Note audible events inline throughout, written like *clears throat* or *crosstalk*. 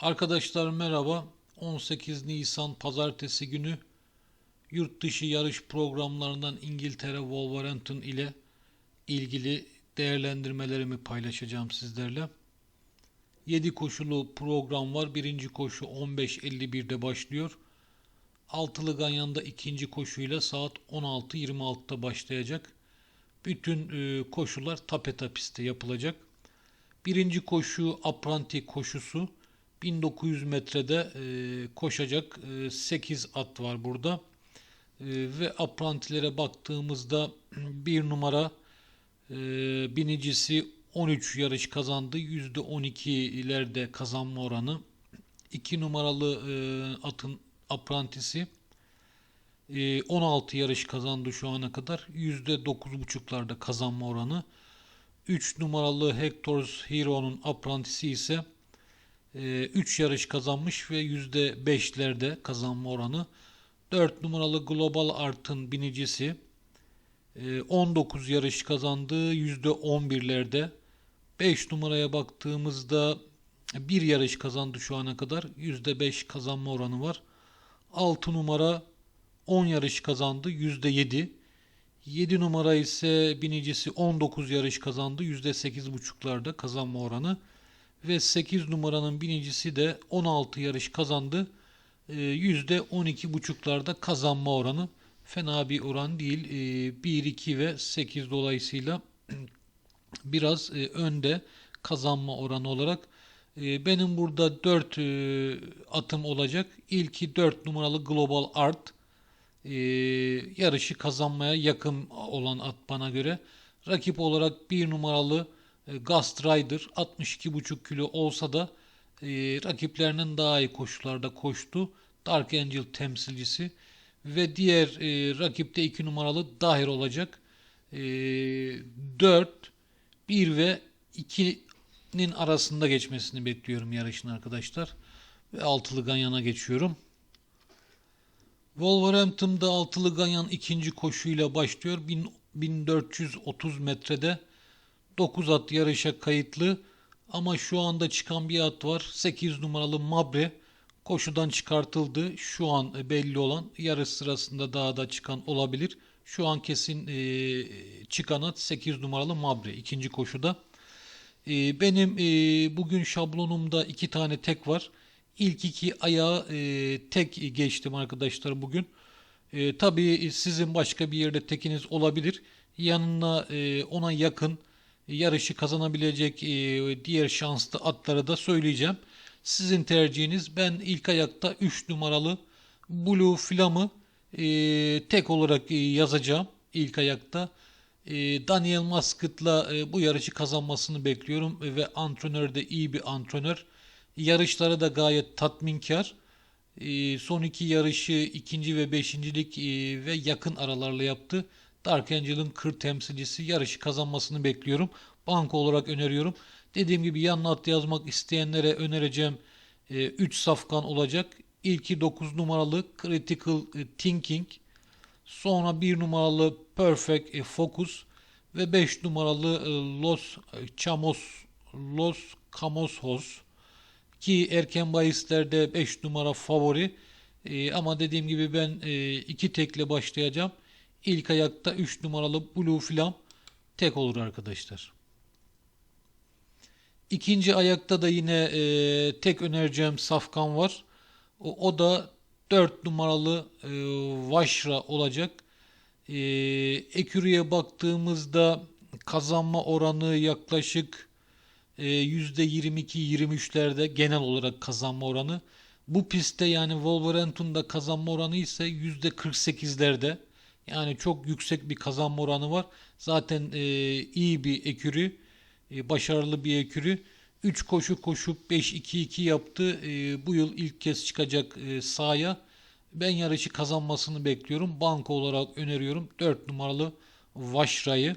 Arkadaşlar merhaba. 18 Nisan Pazartesi günü yurt dışı yarış programlarından İngiltere Wolverhampton ile ilgili değerlendirmelerimi paylaşacağım sizlerle. 7 koşulu program var. Birinci koşu 15.51'de başlıyor. Altılı Ganyan'da ikinci koşuyla saat 16.26'da başlayacak. Bütün e, koşular tapeta pistte yapılacak. Birinci koşu apranti koşusu. 1900 metrede e, koşacak e, 8 at var burada. E, ve aprantilere baktığımızda *clears throat* bir numara e, binicisi 13 yarış kazandı. %12'lerde kazanma oranı. 2 numaralı e, atın aprantisi e, 16 yarış kazandı şu ana kadar. %9.5'larda kazanma oranı. 3 numaralı Hector's Hero'nun aprantisi ise 3 yarış kazanmış ve %5'lerde kazanma oranı. 4 numaralı Global Art'ın binicisi 19 yarış kazandı %11'lerde. 5 numaraya baktığımızda bir yarış kazandı şu ana kadar. %5 kazanma oranı var. 6 numara 10 yarış kazandı %7. 7 numara ise binicisi 19 yarış kazandı %8.5'larda kazanma oranı. Ve 8 numaranın binicisi de 16 yarış kazandı. %12.5'larda kazanma oranı. Fena bir oran değil. 1, 2 ve 8 dolayısıyla *clears throat* biraz önde kazanma oranı olarak. Benim burada 4 atım olacak. İlki 4 numaralı Global Art. Yarışı kazanmaya yakın olan at bana göre. Rakip olarak 1 numaralı Ghost Rider 62,5 kilo olsa da rakiplerinin daha iyi koşularda koştu. Dark Angel temsilcisi ve diğer e, rakipte 2 numaralı Dahir olacak. E, 4, 1 ve 2'nin arasında geçmesini bekliyorum yarışın arkadaşlar. Ve altılı Ganyan'a geçiyorum. Wolverhampton'da altılı Ganyan ikinci koşuyla başlıyor. 1430 metrede 9 at yarışa kayıtlı. Ama şu anda çıkan bir at var. 8 numaralı Mabre koşudan çıkartıldı. Şu an belli olan yarış sırasında daha da çıkan olabilir. Şu an kesin e, çıkan at 8 numaralı Mabre ikinci koşuda. E, benim e, bugün şablonumda iki tane tek var. İlk iki ayağı e, tek geçtim arkadaşlar bugün. E, tabii sizin başka bir yerde tekiniz olabilir. Yanına e, ona yakın yarışı kazanabilecek e, diğer şanslı atları da söyleyeceğim. Sizin tercihiniz. Ben ilk ayakta 3 numaralı Blue Flam'ı e, tek olarak e, yazacağım ilk ayakta. Daniel Muskett'la e, bu yarışı kazanmasını bekliyorum ve antrenör de iyi bir antrenör. Yarışları da gayet tatminkar. Son iki yarışı ikinci ve beşincilik ve yakın aralarla yaptı. Dark Angel'ın kır temsilcisi yarışı kazanmasını bekliyorum. Banko olarak öneriyorum. Dediğim gibi yanına at yazmak isteyenlere önereceğim 3 e, safkan olacak. İlki 9 numaralı Critical e, Thinking. Sonra 1 numaralı Perfect e, Focus ve 5 numaralı Los Chamos Los Camosos ki erken bahislerde 5 numara favori. ama dediğim gibi ben 2 tekle başlayacağım. İlk ayakta 3 numaralı Blue Flam tek olur arkadaşlar. İkinci ayakta da yine e, tek önereceğim safkan var. O, o da 4 numaralı e, Vaşra olacak. E, Ekürü'ye baktığımızda kazanma oranı yaklaşık e, %22-23'lerde genel olarak kazanma oranı. Bu pistte yani Wolverhampton'da kazanma oranı ise %48'lerde. Yani çok yüksek bir kazanma oranı var. Zaten e, iyi bir ekürü. E, başarılı bir ekürü. 3 koşu koşup 5-2-2 yaptı. E, bu yıl ilk kez çıkacak e, sahaya. Ben yarışı kazanmasını bekliyorum. Banko olarak öneriyorum. 4 numaralı Vaşra'yı.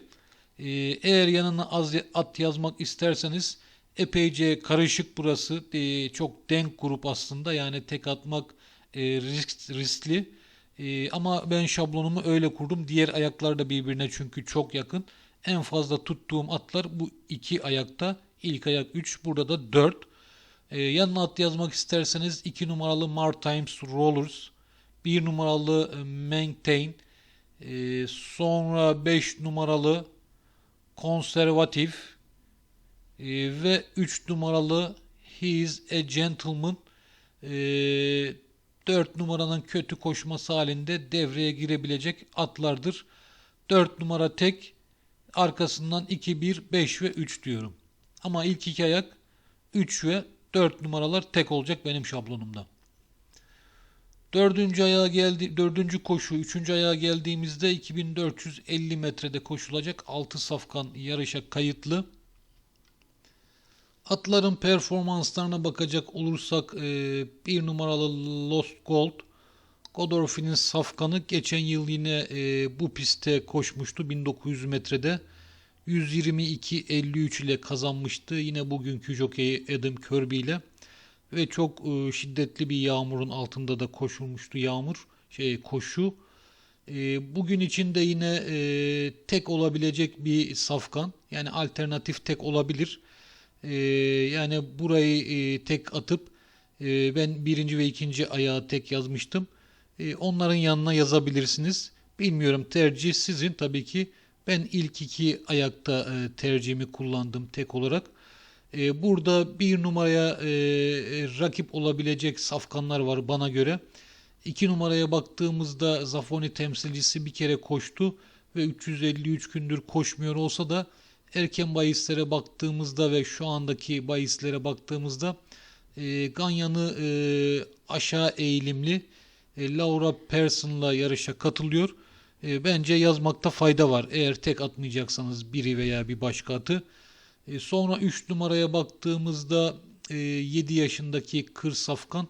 Eğer yanına az at yazmak isterseniz epeyce karışık burası. Çok denk grup aslında. Yani tek atmak risk, riskli. Ama ben şablonumu öyle kurdum. Diğer ayaklar da birbirine çünkü çok yakın. En fazla tuttuğum atlar bu iki ayakta. İlk ayak 3, burada da 4. E, yanına at yazmak isterseniz 2 numaralı Martimes Rollers, 1 numaralı e, Maintain, e, sonra 5 numaralı Konservatif e, ve 3 numaralı He is a Gentleman. E, 4 numaranın kötü koşması halinde devreye girebilecek atlardır. 4 numara tek, arkasından 2, 1, 5 ve 3 diyorum. Ama ilk iki ayak 3 ve 4 numaralar tek olacak benim şablonumda. Dördüncü ayağa geldi, dördüncü koşu, üçüncü ayağa geldiğimizde 2450 metrede koşulacak 6 safkan yarışa kayıtlı. Atların performanslarına bakacak olursak e, bir numaralı Lost Gold, Godorphin'in safkanı geçen yıl yine e, bu pistte koşmuştu 1900 metrede. 122.53 ile kazanmıştı. Yine bugünkü jockey Adam Kirby ile ve çok e, şiddetli bir yağmurun altında da koşulmuştu yağmur şey koşu. E, bugün için de yine e, tek olabilecek bir safkan yani alternatif tek olabilir. E, yani burayı e, tek atıp e, ben birinci ve ikinci ayağı tek yazmıştım. E, onların yanına yazabilirsiniz. Bilmiyorum tercih sizin tabii ki. Ben ilk iki ayakta tercihimi kullandım tek olarak. Burada bir numaraya rakip olabilecek safkanlar var bana göre. İki numaraya baktığımızda Zafoni temsilcisi bir kere koştu ve 353 gündür koşmuyor olsa da erken bahislere baktığımızda ve şu andaki bahislere baktığımızda e, Ganyan'ı e, aşağı eğilimli e, Laura Person'la yarışa katılıyor. E, bence yazmakta fayda var. Eğer tek atmayacaksanız biri veya bir başka atı. E, sonra 3 numaraya baktığımızda e, 7 yaşındaki Kır Safkan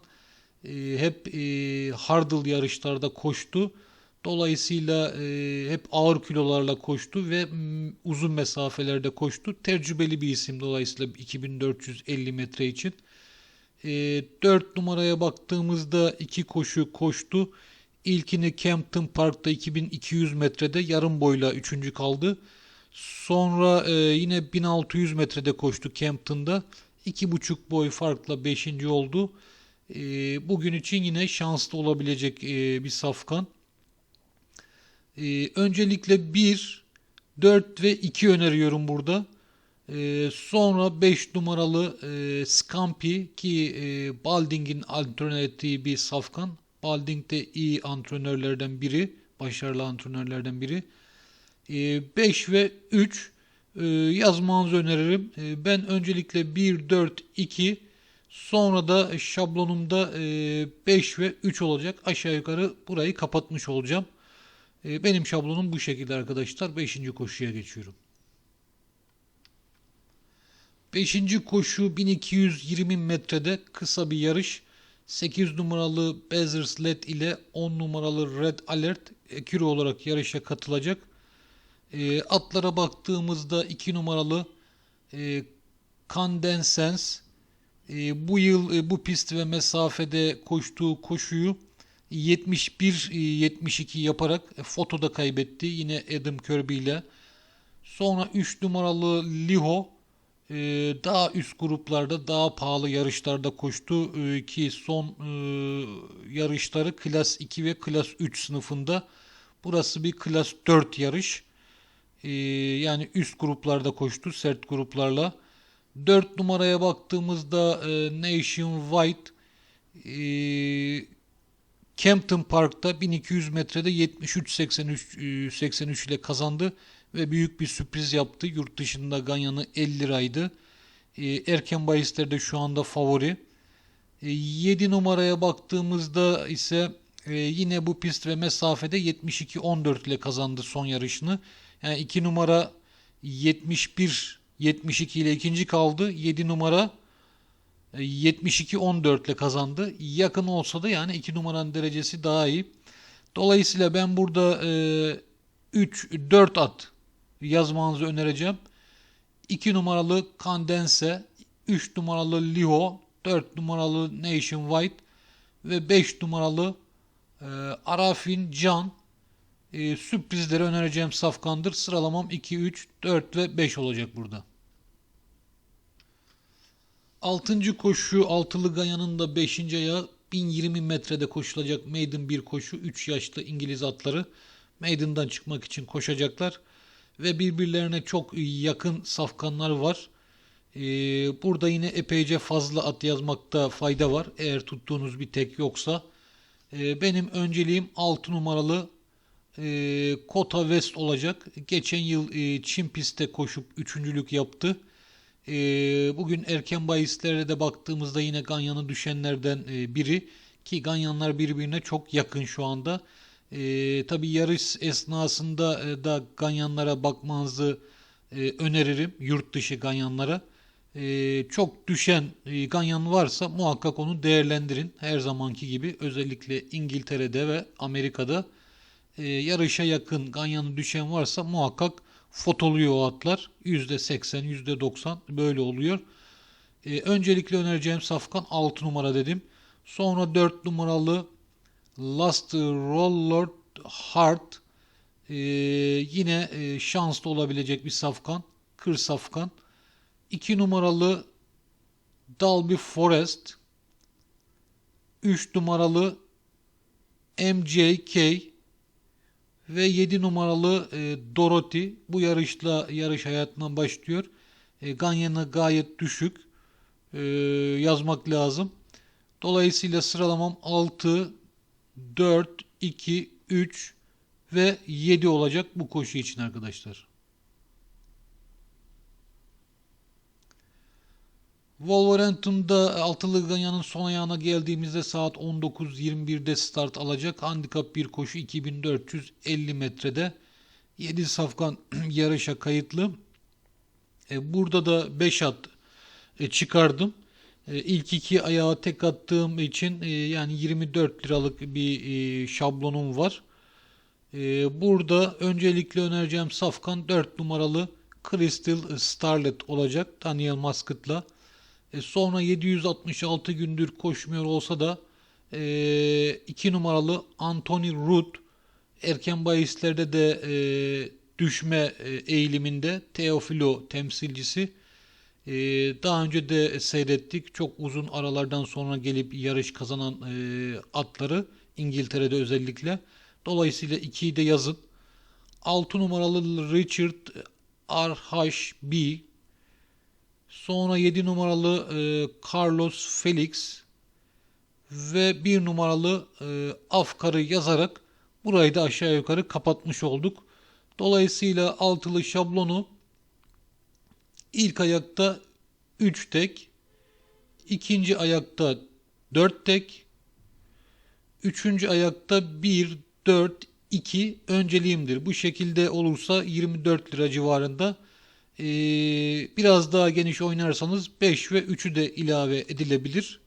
e, hep e, hardıl yarışlarda koştu. Dolayısıyla e, hep ağır kilolarla koştu ve uzun mesafelerde koştu. Tecrübeli bir isim dolayısıyla 2450 metre için. E, 4 numaraya baktığımızda iki koşu koştu. İlkini Campton Park'ta 2200 metrede yarım boyla 3. kaldı. Sonra e, yine 1600 metrede koştu Campton'da. 2,5 boy farkla 5. oldu. E, bugün için yine şanslı olabilecek bir safkan. E, öncelikle 1, 4 ve 2 öneriyorum burada. E, sonra 5 numaralı e, Scampi ki e, Balding'in alternatifi bir safkan. Balding de iyi antrenörlerden biri, başarılı antrenörlerden biri. 5 ee, ve 3 e, yazmanızı öneririm. Ee, ben öncelikle 1, 4, 2 sonra da şablonumda 5 e, ve 3 olacak. Aşağı yukarı burayı kapatmış olacağım. Ee, benim şablonum bu şekilde arkadaşlar. 5. koşuya geçiyorum. 5. koşu 1220 metrede kısa bir yarış. 8 numaralı Bezers Led ile 10 numaralı Red Alert ekürü olarak yarışa katılacak. E, atlara baktığımızda 2 numaralı e, e, bu yıl e, bu pist ve mesafede koştuğu koşuyu 71-72 yaparak e, fotoda kaybetti. Yine Adam Kirby ile. Sonra 3 numaralı Liho e, daha üst gruplarda daha pahalı yarışlarda koştu e, ki son yarışları klas 2 ve klas 3 sınıfında. Burası bir klas 4 yarış. Yani üst gruplarda koştu sert gruplarla. 4 numaraya baktığımızda Nation White Campton Park'ta 1200 metrede 73-83 83 ile kazandı ve büyük bir sürpriz yaptı. Yurt dışında Ganyan'ı 50 liraydı. E, erken bahislerde şu anda favori. E, 7 numaraya baktığımızda ise e, yine bu pist ve mesafede 72-14 ile kazandı son yarışını. Yani 2 numara 71 72 ile ikinci kaldı. 7 numara 72 e, 14 ile kazandı. Yakın olsa da yani 2 numaranın derecesi daha iyi. Dolayısıyla ben burada e, 3 4 at yazmanızı önereceğim. 2 numaralı Condense, 3 numaralı Liho, 4 numaralı Nationwide ve 5 numaralı e, Arafin Can e, sürprizleri önereceğim safkandır. Sıralamam 2, 3, 4 ve 5 olacak burada. Altıncı koşu altılı gayanın da 5. ayağı 1020 metrede koşulacak maiden bir koşu. 3 yaşlı İngiliz atları maiden'dan çıkmak için koşacaklar. Ve birbirlerine çok yakın safkanlar var. Ee, burada yine epeyce fazla at yazmakta fayda var. Eğer tuttuğunuz bir tek yoksa. Ee, benim önceliğim 6 numaralı e, Kota West olacak. Geçen yıl e, Çin pistte koşup üçüncülük yaptı. E, bugün erken bahislere de baktığımızda yine Ganyan'ı düşenlerden e, biri. Ki Ganyanlar birbirine çok yakın şu anda. E, Tabi yarış esnasında e, da Ganyanlara bakmanızı e, öneririm. Yurt dışı Ganyanlara. E, çok düşen e, Ganyan varsa muhakkak onu değerlendirin. Her zamanki gibi özellikle İngiltere'de ve Amerika'da e, yarışa yakın ganyanı düşen varsa muhakkak fotoluyor o atlar. %80, %90 böyle oluyor. E, öncelikle önereceğim safkan 6 numara dedim. Sonra 4 numaralı Last Roller Heart e, yine e, şanslı olabilecek bir safkan. Kır safkan. 2 numaralı Dalby Forest 3 numaralı MJK ve 7 numaralı e, Dorothy bu yarışla yarış hayatına başlıyor. E, Ganyan'ı gayet düşük e, yazmak lazım. Dolayısıyla sıralamam 6, 4, 2, 3 ve 7 olacak bu koşu için arkadaşlar. Wolverhampton'da altılı ganyanın son ayağına geldiğimizde saat 19.21'de start alacak. Handikap bir koşu 2450 metrede. 7 safkan *clears throat* yarışa kayıtlı. E, burada da 5 at e, çıkardım. E, ilk iki ayağı tek attığım için e, yani 24 liralık bir e, şablonum var. E, burada öncelikle önereceğim safkan 4 numaralı Crystal Starlet olacak. Daniel Muscat'la. E, sonra 766 gündür koşmuyor olsa da 2 e, numaralı Anthony Rudd erken bahislerde de e, düşme e, eğiliminde Teofilo temsilcisi. E, daha önce de seyrettik. Çok uzun aralardan sonra gelip yarış kazanan e, atları İngiltere'de özellikle. Dolayısıyla 2'yi de yazın. 6 numaralı Richard RHB Sonra 7 numaralı e, Carlos Felix ve 1 numaralı e, Afkar'ı yazarak burayı da aşağı yukarı kapatmış olduk. Dolayısıyla altılı şablonu ilk ayakta 3 tek, ikinci ayakta 4 tek, üçüncü ayakta 1, 4, 2 önceliğimdir. Bu şekilde olursa 24 lira civarında ee, biraz daha geniş oynarsanız 5 ve 3'ü de ilave edilebilir.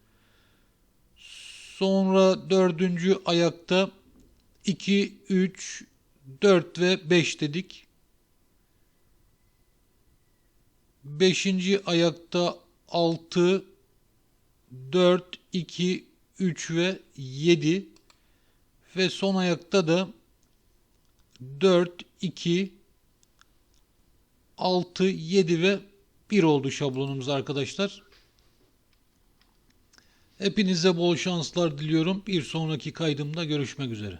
Sonra dördüncü ayakta 2, 3, 4 ve 5 dedik. Beşinci ayakta 6, 4, 2, 3 ve 7 ve son ayakta da 4, 2, 6, 7 ve 1 oldu şablonumuz arkadaşlar. Hepinize bol şanslar diliyorum. Bir sonraki kaydımda görüşmek üzere.